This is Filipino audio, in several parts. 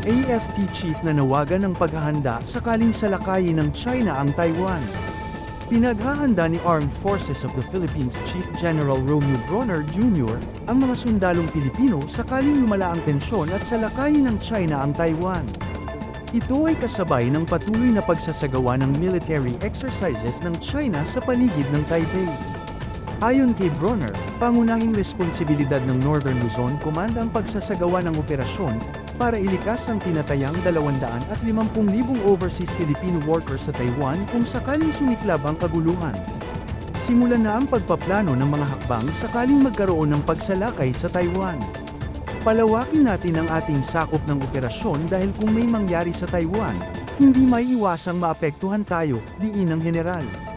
AFP chief na nawagan ng paghahanda sakaling salakayin ng China ang Taiwan. Pinaghahanda ni Armed Forces of the Philippines Chief General Romeo Bronner Jr. ang mga sundalong Pilipino sakaling lumala ang tensyon at salakayin ng China ang Taiwan. Ito ay kasabay ng patuloy na pagsasagawa ng military exercises ng China sa paligid ng Taipei. Ayon kay Bronner, pangunahing responsibilidad ng Northern Luzon Command ang pagsasagawa ng operasyon para ilikas ang tinatayang 250,000 overseas Filipino workers sa Taiwan kung sakaling sumiklab ang kaguluhan. Simulan na ang pagpaplano ng mga hakbang sakaling magkaroon ng pagsalakay sa Taiwan. Palawakin natin ang ating sakop ng operasyon dahil kung may mangyari sa Taiwan, hindi maiiwasang maapektuhan tayo, diin ng general.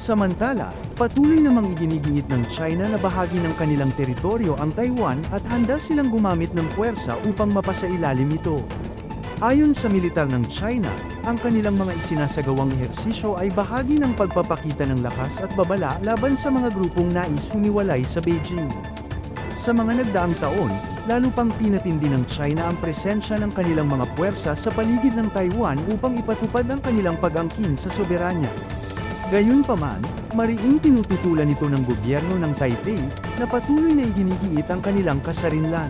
Samantala, patuloy namang iginigiit ng China na bahagi ng kanilang teritoryo ang Taiwan at handa silang gumamit ng puwersa upang mapasailalim ito. Ayon sa militar ng China, ang kanilang mga isinasagawang ehersisyo ay bahagi ng pagpapakita ng lakas at babala laban sa mga grupong nais humiwalay sa Beijing. Sa mga nagdaang taon, lalo pang pinatindi ng China ang presensya ng kanilang mga puwersa sa paligid ng Taiwan upang ipatupad ang kanilang pag-angkin sa soberanya. Gayunpaman, mariing tinututulan ito ng gobyerno ng Taipei na patuloy na iginigiit ang kanilang kasarinlan.